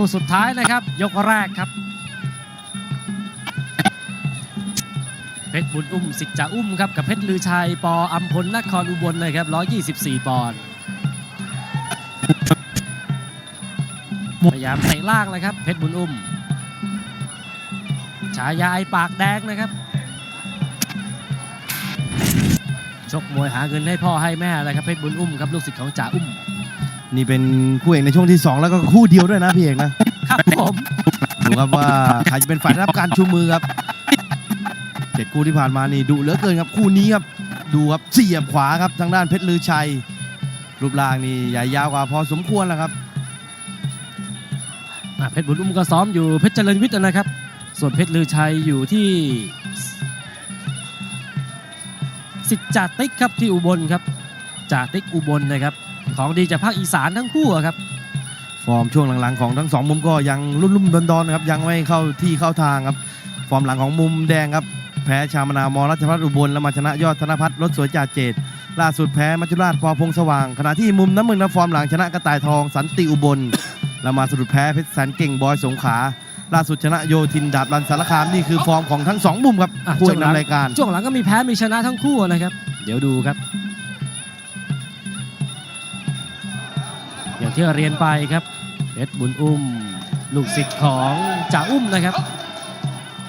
คู่สุดท้ายนะครับ ยกแรกครับเพชรบุญอุ้มสิทธิ์จ่าอุ้มครับกับเพชรลือชัยปออัมพลนครอุบลนะครับ124 ปอนด์พยายามเตะล่างเลยครับเพชรบุญอุ้มฉายาไอปากแดงนะครับชกมวยหาเงินให้พ่อให้แม่เลยครับเพชรบุญอุ้มครับลูกศิษย์ของจ่าอุ้ม นี่เป็นคู่เอกในช่วงที่ 2 แล้วก็คู่เดียวด้วยนะพี่เอกนะครับผมดูครับว่าใครจะเป็นฝ่ายได้รับการชูมือครับเจ็ดคู่ที่ผ่านมานี่ดุเหลือเกินครับคู่นี้ครับดูครับเสียบขวาครับทางด้านเพชรลือชัย รูปร่างนี่ใหญ่ยาวกว่าพอสมควรแล้วครับอะเพชรบุญอุ้มก็ซ้อมอยู่เพชรเจริญวิทย์นะครับ ส่วนเพชรลือชัยอยู่ที่ สิทธิ์จ่าติ๊กครับที่อุบลครับจ่าติ๊กอุบลนะครับ ของดีจากภาคอีสานทั้งคู่อะครับ ฟอร์มช่วงหลังๆของทั้งสองมุมก็ยังรุ่มๆดอนๆนะครับยังไม่เข้าที่เข้าทางครับ ฟอร์มหลังของมุมแดงครับแพ้ชามนามอรัชพัฒน์อุบลแล้วมาชนะยอดธนพัฒน์รถสวยจ่าเจตล่าสุดแพ้มัจจุราชปอพงษ์สว่าง ขณะที่มุมน้ำเมืองนะฟอร์มหลังชนะกระต่ายทองสันติอุบลแล้วมาสะดุดแพ้เพชรแสนเก่งบอยสงขลาล่าสุดชนะโยธินดาบรันสารคามนี่คือฟอร์มของทั้งสองมุมครับอะคู่เอช่วกงหลังนำรายการช่วงหลังก็มีแพ้มีชนะทั้งคู่นะครับ เดี๋ยวดูครับ อย่างที่เรียนไปครับเพชรบุญอุ้ม ลูกศิษย์ของจ่าอุ้มนะครับ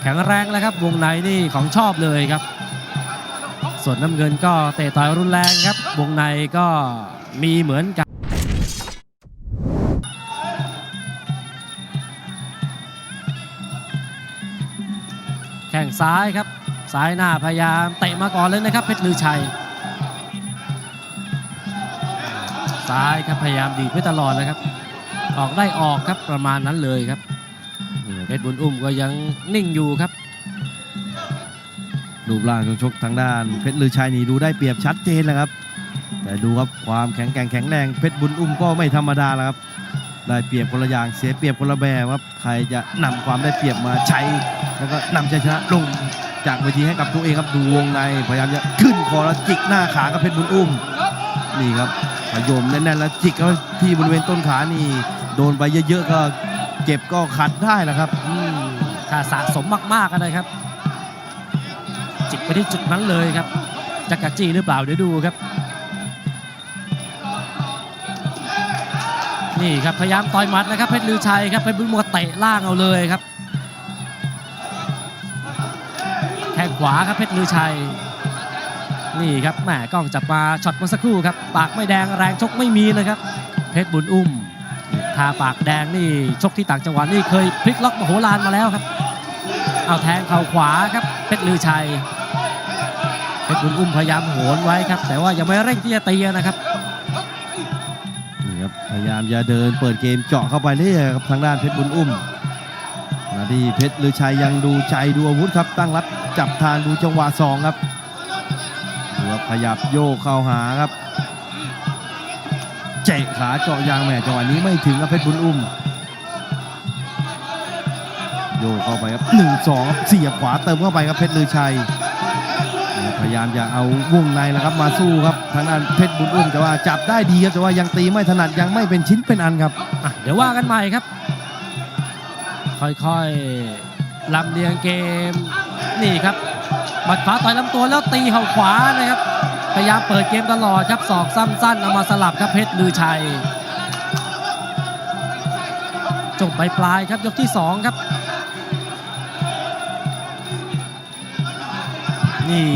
แข็งแรงแล้วครับวงในนี่ของชอบเลยครับ ส่วนน้ำเงินก็เตะต่อยรุนแรงครับ วงในก็มีเหมือนกันแข้งซ้ายครับ ซ้ายหน้าพยายามเตะมาก่อนเลยนะครับเพชรลือชัย ซ้ายครับพยายามดีดไว้ตลอดเลยครับ ออกได้ออกครับประมาณนั้นเลยครับเพชรบุญอุ้มก็ยังนิ่งอยู่ครับรูปร่างช่วงชกทางด้านเพชรลือชัยนี่ดูได้เปรียบชัดเจนแล้วครับ แต่ดูครับความแข็งแกร่งแข็งแรงเพชรบุญอุ้มก็ไม่ธรรมดาแล้วครับได้เปรียบคนละอย่างเสียเปรียบคนละแบบครับใครจะนำความได้เปรียบมาใช้ แล้วก็นำชัยชนะลงจากเวทีให้กับตัวเองครับดูวงในพยายามจะขึ้นคอแล้วจิกหน้าขากับเพชรบุญอุ้มนี่ครับ พยมแน่นๆแล้วจิกเขาที่บริเวณต้นขานี่ โดนไปเยอะๆก็เจ็บก็ขัดได้แหละครับอืมถ้าสะสมมากๆนะครับ จิกไปที่จุดนั้นเลยครับจะกระจี้หรือเปล่าเดี๋ยวดูครับ นี่ครับพยายามต่อยหมัดนะครับเพชรลือชัยครับเพชรบุญมัวเตะล่างเอาเลยครับแข้งขวาครับเพชรลือชัย นี่ครับแหมกล้องจับมาช็อตเมื่อสักครู่ครับปากไม่แดงแรงชกไม่มีนะครับ เพชรบุญอุ้มทาปากแดงนี่ชกที่ต่างจังหวัดนี่เคยพลิกล็อกมโหฬารมาแล้วครับ เอาแทงเข่าขวาครับเพชรลือชัยเพชรบุญอุ้มพยายามโหนไว้ครับ แต่ว่ายังไม่เร่งที่จะตีนะครับนี่ครับพยายามจะเดินเปิดเกมเจาะเข้าไปเรื่อยครับทางด้านเพชรบุญอุ้มขณะที่เพชรลือชัยยังดูใจดูอาวุธครับตั้งรับจับทางดูจังหวะสองครับ ดูครับขยับโยกเข้าหาครับเจะขาเจาะยางแหม่จังหวะนี้ไม่ถึงครับเพชรบุญอุ้ม โยกเข้าไปครับหนึ่งสองเสียบขวาเติมเข้าไปครับเพชรลือชัย พยายามจะเอาวงในแล้วครับมาสู้ครับทางด้านเพชรบุญอุ้มแต่ว่าจับได้ดีครับแต่ว่ายังตีไม่ถนัดยังไม่เป็นชิ้นเป็นอันครับอะเดี๋ยวว่ากันใหม่ครับ ค่อยๆลำเลียงเกมนี่ครับ บัดขวาต่อยลำตัวแล้วตีเข่าขวานะครับพยายามเปิดเกมตลอดครับศอกสั้นๆเอามาสลับครับเพชรลือชัยจบไปปลายครับยกที่สองครับ นี่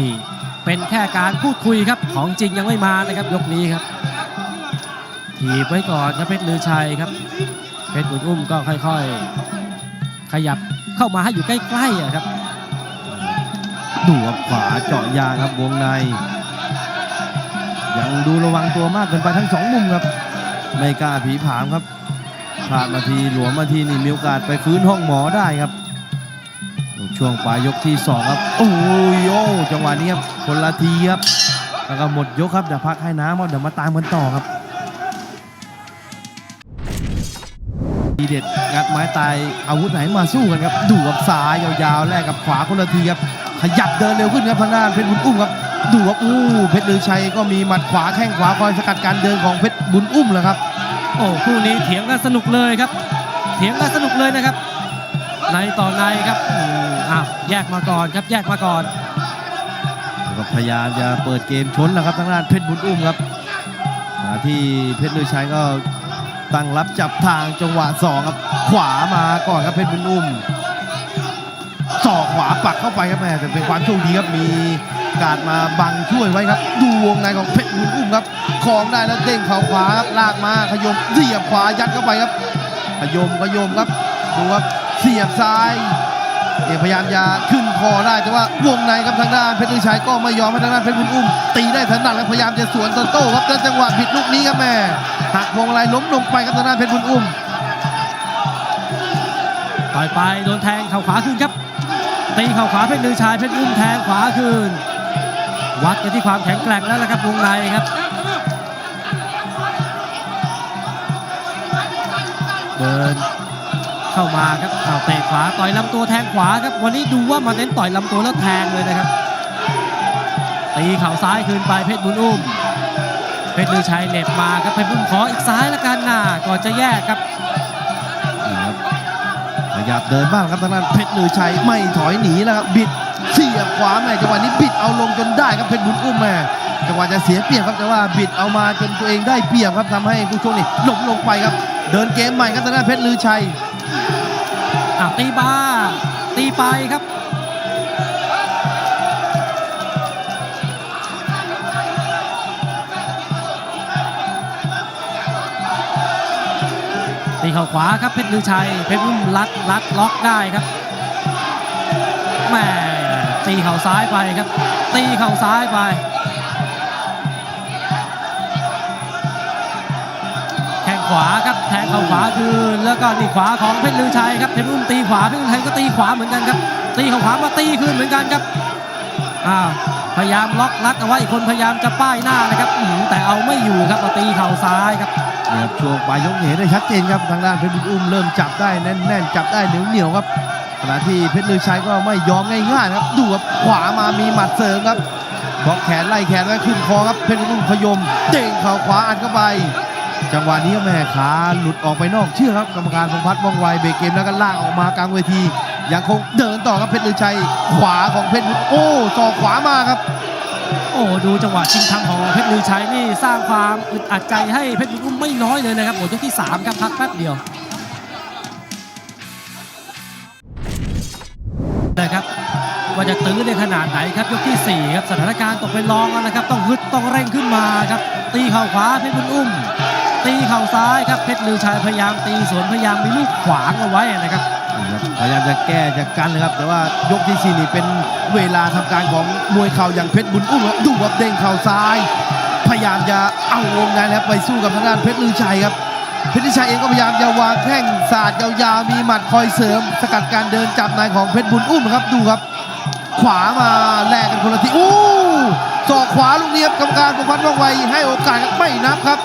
เป็นแค่การพูดคุยครับของจริงยังไม่มานะครับ ยกนี้ครับถีบไว้ก่อนครับเพชรลือชัยครับ เพชรบุญอุ้มก็ค่อยๆ ขยับเข้ามาให้อยู่ใกล้ๆครับ ดูครับขวาเจาะยางครับวงใน ยังดูระวังตัวมากเกินไปทั้งสองมุมครับ ไม่กล้าผีผามครับพลาดมาทีหลวมมาทีนี่มีโอกาสไปฟื้นห้องหมอได้ครับ ช่วงปลายยกที่สองครับ โอ้ยโอ้จังหวะนี้ครับคนละทีครับแล้วก็หมดยกครับเดี๋ยวพักให้น้ำเดี๋ยวมาตามกันต่อครับทีเด็ดงัดไม้ตายอาวุธไหนมาสู้กันครับดูกับซ้ายยาวๆแลกกับขวาคนละทีครับ ขยับเดินเร็วขึ้นครับทางด้านเพชรบุญอุ้มครับดูครับอู้เพชรลือชัยก็มีหมัดขวาแข้งขวาคอยสกัดการเดินของเพชรบุญอุ้มแหละครับ โอ้คู่นี้เถียงกันสนุกเลยครับ เถียงกันสนุกเลยนะครับ ในต่อในครับอืมอ้าวแยกมาก่อนครับแยกมาก่อนแล้วก็พยายามจะเปิดเกมชนแล้วครับทางด้านเพชรบุญอุ้มครับขณะที่เพชรลือชัยก็ตั้งรับจับทางจังหวะสองครับขวามาก่อนครับเพชรบุญอุ้ม สอกขวาปักเข้าไปครับแม่แต่เป็นความโชคดีครับมีการมาบังช่วยไว้ครับ ดูวงในของเพชรบุญอุ้มครับคลองได้แล้วเด้งเข่าขวาครับลากมาขยมเสียบขวายัดเข้าไปครับขยมขยมครับดูครับเสียบซ้ายเอกพยายามจะขึ้นคอได้แต่ว่าวงในครับทางด้านเพชรชัยก็ไม่ยอมให้ทางด้านเพชรบุญอุ้ม ตีได้ถนัดและพยายามจะสวนตนโต้ครับแล้วจังหวะบิดลูกนี้ครับแม่หักวงในล้มลงไปครับทางด้านเพชรบุญอุ้มต่อยไปโดนแทงเข่าขวาคืนครับ ตีเข่าขวาเพชรลือชายเพชรอุ้มแทงขวาคืน วัดกันที่ความแข็งแกร่งแล้วละครับวงในครับเดินเข้ามาครับเอาเตะขวาต่อยลำตัวแทงขวาครับวันนี้ดูว่ามาเน้นต่อยลำตัวแล้วแทงเลยนะครับตีเข่าซ้ายคืนไปเพชรบุญอุ้มเพชรลือชัยเหน็บมาครับเพชรบุญขออีกซ้ายละกันนะก่อนจะแย่ครับ ขยับเดินบ้างครับทางด้านเพชรลือชัยไม่ถอยหนีแล้วครับบิดเสียบขวาแม่จังหวะนี้บิดเอาลงจนได้ครับเพชรบุญอุ้มแม่จังหวะจะเสียเปรียบครับแต่ว่าบิดเอามาจนตัวเองได้เปรียบครับทำให้ผู้ชมนี่หลบลงไปครับ เดินเกมใหม่ครับทางด้านเพชรลือชัยตีบาตีไปครับ เข่าขวาครับเพชรลือชัยเพชรอุ้มลัดลัดล็อกได้ครับแม่ตีเข่าซ้ายไปครับ ตีเข่าซ้ายไป แทงขวาครับแทงเข่าขวาคืนแล้วก็นี่ขวาของเพชรลือชัยครับเพชรอุ้มตีขวาเพชรอุ้มไทยก็ตีขวาเหมือนกันครับ ตีเข่าขวามาตีคืนเหมือนกันครับอ้าวพยายามล็อกลัดเอาไว้อีกคนพยายามจะป้ายหน้านะครับแต่เอาไม่อยู่ครับมาตีเข่าซ้ายครับ ครับช่วงปลายยกเห็นได้ชัดเจนครับทางด้านเพชรบุญอุ้มเริ่มจับได้แน่นๆ จับได้เหนียวเหนียวครับขณะที่เพชรลือชัยก็ไม่ยอมง่ายๆครับดูครับขวามามีหมัดเสริมครับบล็อกแขนไล่แขนไว้ขึ้นคอครับเพชรบุญอุ้มพยมเด้งเข่าขวาอัดเข้าไป จังหวะนี้แม่ขาหลุดออกไปนอกเชื่อครับกรรมการพงพัฒน์ว่องไวเบรกเกมแล้วก็ลากออกมากลางเวทียังคงเดินต่อครับเพชรลือชัยขวาของเพชรโอ้ศอกขวามาครับ โอ้ดูจังหวะชิงทำของเพชรลือชัยนี่สร้างความอึดอัดใจให้เพชรบุญอุ้มไม่น้อยเลยนะครับหมดยกที่สามครับพักแป๊บเดียวนะครับว่าจะตื้อได้ขนาดไหนครับยกที่สี่ครับสถานการณ์ตกเป็นรองแล้วนะครับ ต้องฮึดต้องเร่งขึ้นมาครับ ตีเข่าขวาเพชรบุญอุ้ม ตีเข่าซ้ายครับเพชรลือชัยพยายามตีสวนพยายามมีลูกขวางเอาไว้นะครับ พยายามจะแก้จะกันเลยครับ แต่ว่ายกที่สี่นี่เป็นเวลาทำการของมวยเข่าอย่างเพชรบุญอุ้มครับดูครับเด้งเข่าซ้าย พยายามจะเอาวงในนะครับไปสู้กับทางด้านเพชรลือชัยครับเพชรลือชัยเองก็พยายามจะวางแข้งศาสตร์ยาวๆมีหมัดคอยเสริม สกัดการเดินจับในของเพชรบุญอุ้มครับดูครับ ขวามาแลกกันคนละทีอู้ศอกขวาลูกนี้ครับกรรมการประพัฒน์ว่องไวให้โอกาสไม่นับครับ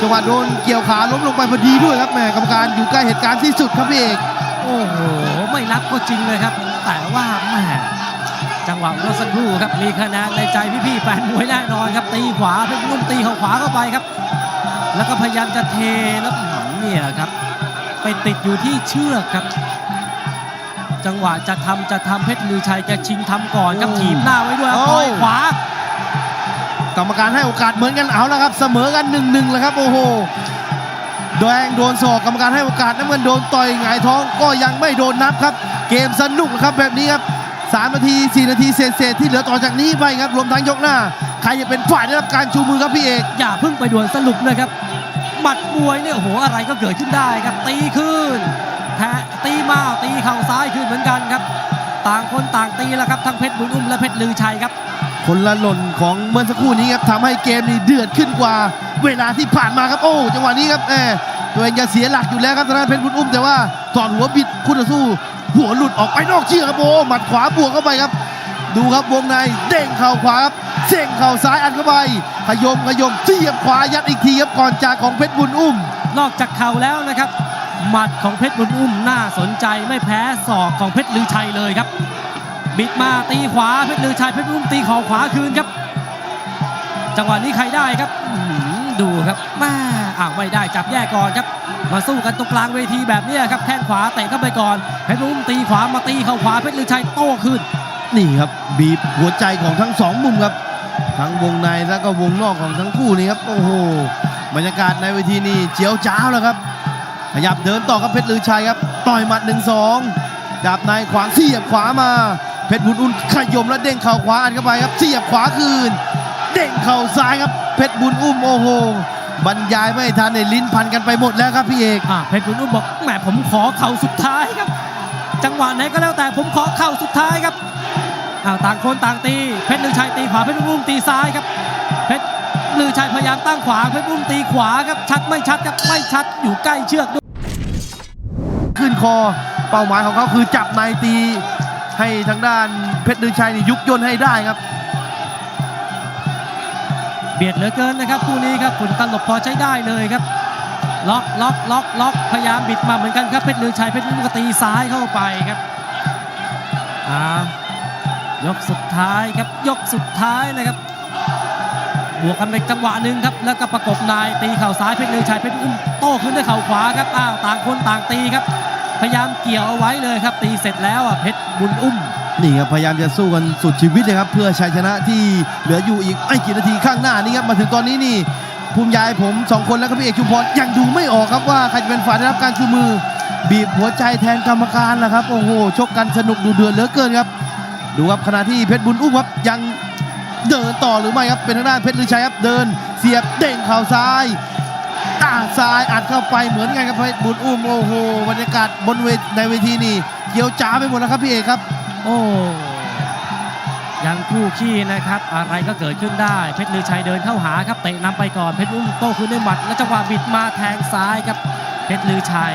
จังหวะโดนเกี่ยวขาล้มลงไปพอดีด้วยครับแม่กรรมการอยู่ใกล้เหตุการณ์ที่สุดครับพี่เอก โอ้โห ไม่รับก็จริงเลยครับ แต่ว่าแหม่จังหวะเมื่อสักครู่ครับ มีคะแนนในใจพี่ๆแฟนมวยแน่นอนครับ ตีขวาเพชรนุ่มตีเข้าขวาเข้าไปครับ แล้วก็พยายามจะเทแล้วอื้อหือเนี่ยครับ ไปติดอยู่ที่เชือกครับ จังหวะจะทำจะทำเพชรลือชัยจะชิงทำก่อนครับโอ้ถีบหน้าไว้ด้วยครับโอ้ต่อยขวากรรมการให้โอกาสเหมือนกันเอาแล้วครับ เสมอกันหนึ่งหนึ่งแล้วครับโอ้โห แดงโดนศอกกรรมการให้โอกาสน้ำเงินโดนต่อยหงายท้องก็ยังไม่โดนนับครับ เกมสนุกครับแบบนี้ครับ3นาที 4 นาทีเศษๆที่เหลือต่อจากนี้ไปครับ รวมทั้งยกหน้า ใครจะเป็นฝ่ายได้รับการชูมือครับพี่เอกอย่าเพิ่งไปด่วนสรุปเลยครับหมัดมวยเนี่ยโอ้โหอะไรก็เกิดขึ้นได้ครับ ตีขึ้นแทะตีมาตีเข่าซ้ายขึ้นเหมือนกันครับ ต่างคนต่างตีแล้วครับทั้งเพชรบุญอุ้มและเพชรลือชัยครับ คนละหล่นของเมื่อสักครู่นี้ครับทำให้เกมนี้เดือดขึ้นกว่า เวลาที่ผ่านมาครับโอ้จังหวะนี้ครับแหมตัวเองจะเสียหลักอยู่แล้วครับทางด้านเพชรบุญอุ้มแต่ว่าถอดหัวบิดคู่ต่อสู้ หัวหลุดออกไปนอกเชือกครับโอ้หมัดขวาบวกเข้าไปครับ ดูครับวงในเด้งเข่าขวาครับเส่งเข่าซ้ายอัดเข้าไปขยมขยมเสียบขวายัดอีกทีครับก่อนจากของเพชรบุญอุ้ม นอกจากเข่าแล้วนะครับหมัดของเพชรบุญอุ้มน่าสนใจไม่แพ้ศอกของเพชรลือชัยเลยครับ บิดมาตีขวาเพชรลือชัยเพชรบุญอุ้มตีเข่าขวาคืนครับ จังหวะนี้ใครได้ครับดูครับม่อ้าวไม่ได้จับแยกก่อนครับ มาสู้กันตรงกลางเวทีแบบนี้ครับแข้งขวาเตะเข้าไปก่อนเพชรบุญอุ้มตีขวามาตีเข่าขวาเพชรลือชัยโต้ขึ้นนี่ครับบีบหัวใจของทั้งสองมุมครับทั้งวงในแล้วก็วงนอกของทั้งคู่นี่ครับโอ้โหบรรยากาศในเวทีนี่เจียวจ้าวแล้วครับขยับเดินต่อครับเพชรลือชัยครับ ต่อยหมัด1นสองจับในขวางเสียบขวามา เพชรบุญอุ่นขยมแล้วเด้งเข่าขวาอันเข้าไปครับเสียบขวาคืน เด้งเข่าซ้ายครับ เพชรบุญอุ้มโอ้โหบรรยายไม่ทันในลิ้นพันกันไปหมดแล้วครับพี่เอกอ่าเพชรบุญอุ้มบอกแหมผมขอเข่าสุดท้ายครับ จังหวะไหนก็แล้วแต่ผมขอเข่าสุดท้ายครับอ้าวต่างคนต่างตีเพชรลือชัยตีขวาเพชรบุญอุ้มตีซ้ายครับเพชรลือชัยพยายามตั้งขวาเพชรบุญอุ้มตีขวาครับชัดไม่ชัดครับไม่ชัดอยู่ใกล้เชือกด้วยขึ้นคอเป้าหมายของเขาคือจับในตี ให้ทางด้านเพชรลือชัยนี่ยุบย่นให้ได้ครับ เบียดเหลือเกินนะครับคู่นี้ครับฝุ่นตลบพอใช้ได้เลยครับ ล็อกล็อกล็อกล็อกพยายามบิดมาเหมือนกันครับเพชรลือชัยเพชรบุญอุ้มก็ตีซ้ายเข้าไปครับอ่ายกสุดท้ายครับยกสุดท้ายนะครับบวกกันไปจังหวะหนึ่งครับแล้วก็ประกบนายตีเข่าซ้ายเพชรลือชัยเพชรบุญอุ้มโต้ขึ้นด้วยเข่าขวาครับอ้าวต่างคนต่างตีครับ พยายามเกี่ยวเอาไว้เลยครับ ตีเสร็จแล้วอะเพชรบุญอุ้มนี่ครับพยายามจะสู้กันสุดชีวิตเลยครับ เพื่อชัยชนะที่เหลืออยู่อีกไม่กี่นาทีข้างหน้านี้ครับมาถึงตอนนี้นี่ภูมิยายผมสองคนแล้วก็พี่เอกชุมพรยังดูไม่ออกครับว่าใครจะเป็นฝ่ายได้รับการชูมือ บีบหัวใจแทนกรรมการแล้วครับ โอ้โหชกกันสนุกดูเดือดเหลือเกินครับ ดูครับขณะที่เพชรบุญอุ้มครับยังเดินต่อหรือไม่ครับเป็นทางด้านเพชรลือชัยครับเดิน เสียบเด้งเข่าซ้าย อ่าซ้ายอัดเข้าไปเหมือนกันครับเพชรบุญอุ้มโอ้โหบรรยากาศบนเวทในเวทีนี่เกี่ยวจ้าไปหมดแล้วครับพี่เอกครับ โอ้ยังคู่ขี้นะครับ อะไรก็เกิดขึ้นได้ เพชรลือชัยเดินเข้าหาครับเตะนำไปก่อนเพชรอุ้มโต้คืนด้วยหมัด แล้วจังหวะบิดมาแทงซ้ายครับเพชรลือชัย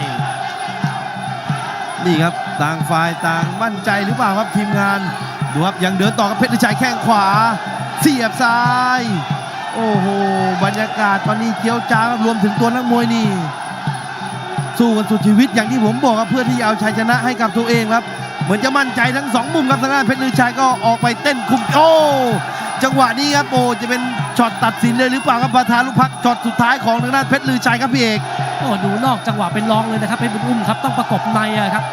นี่ครับต่างฝ่ายต่างมั่นใจหรือเปล่าครับทีมงานดูครับยังเดินต่อกับเพชรชัยแข้งขวา เสียบซ้าย โอ้โห บรรยากาศตอนนี้เกียวจ้าครับรวมถึงตัวนักมวยนี่ สู้กันสุดชีวิตอย่างที่ผมบอกครับเพื่อที่จะเอาชัยชนะให้กับตัวเองครับ เหมือนจะมั่นใจทั้งสองมุมครับทางด้านเพชรลือชัยก็ออกไปเต้นคุมโอ้จังหวะนี้ครับโอ้จะเป็นช็อตตัดสินเลยหรือเปล่าครับประธานลูกพักช็อตสุดท้ายของทางด้านเพชรลือชัยครับพี่เอกโอ้ดูนอกจังหวะเป็นรองเลยนะครับเพชรบุญอุ้มครับต้องประกบในอะครับ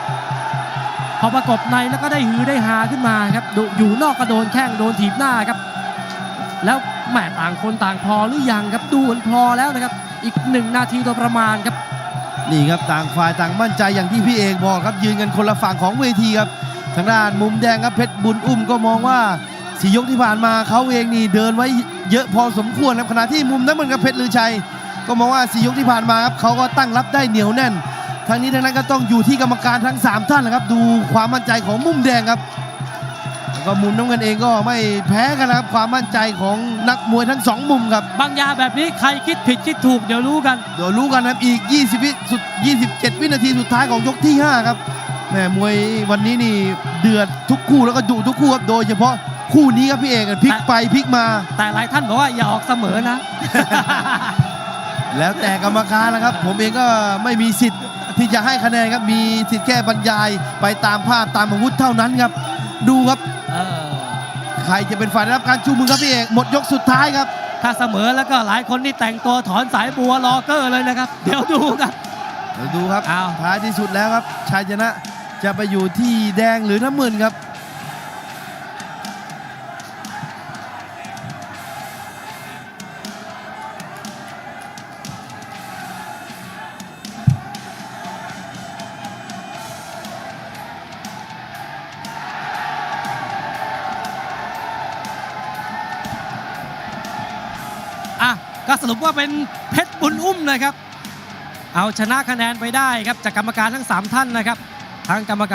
พอประกบในแล้วก็ได้ฮือได้หาขึ้นมาครับดูอยู่นอกก็โดนแข้งโดนถีบหน้าครับ แล้วแหมต่างคนต่างพอหรือยังครับดูเหมือนพอแล้วนะครับ อีกหนึ่งนาทีโดยประมาณครับ นี่ครับต่างฝ่ายต่างมั่นใจอย่างที่พี่เอกบอกครับยืนกันคนละฝั่งของเวทีครับทางด้านมุมแดงครับเพชรบุญอุ้มก็มองว่าสียกที่ผ่านมาเขาเองนี่เดินไว้เยอะพอสมควรครับขณะที่มุมน้ำเงินกับเพชรลือชัย ก็มองว่าสียกที่ผ่านมาครับเขาก็ตั้งรับได้เหนียวแน่นทางนี้ทางนั้นก็ต้องอยู่ที่กรรมการทั้งสามท่านนะครับ ดูความมั่นใจของมุมแดงครับ ก็มุมน้ำเงินเองก็ไม่แพ้กันนะครับความมั่นใจของนักมวยทั้งสองมุมครับ บางยาแบบนี้ใครคิดผิดคิดถูกเดี๋ยวรู้กัน เดี๋ยวรู้กันครับอีก 20 วิสุด 27 วินาทีสุดท้ายของยกที่ 5 ครับแหมมวยวันนี้นี่เดือดทุกคู่แล้วก็ดุทุกคู่ครับโดยเฉพาะคู่นี้ครับพี่เอกพลิกไปพลิกมา แต่หลายท่านบอกว่าอย่าออกเสมอนะ แล้วแต่กรรมการนะครับ ผมเองก็ไม่มีสิทธิ์ที่จะให้คะแนนครับมีสิทธิ์แค่บรรยายไปตามภาพตามอาวุธเท่านั้นครับ ดูครับเออ ใครจะเป็นฝ่ายได้รับการชูมือครับพี่เอกหมดยกสุดท้ายครับ ถ้าเสมอแล้วก็หลายคนนี่แต่งตัวถอนสายบัวรอเกอร์เลยนะครับ เดี๋ยวดูกันเดี๋ยวดูครับอ้าวท้ายที่สุดแล้วครับชัยชนะจะไปอยู่ที่แดงหรือน้ำเงินครับ ก็สรุปว่าเป็นเพชรบุญอุ้มเลยครับ เอาชนะคะแนนไปได้ครับจากกรรมการทั้ง 3 ท่านนะครับทั้งกรรมการ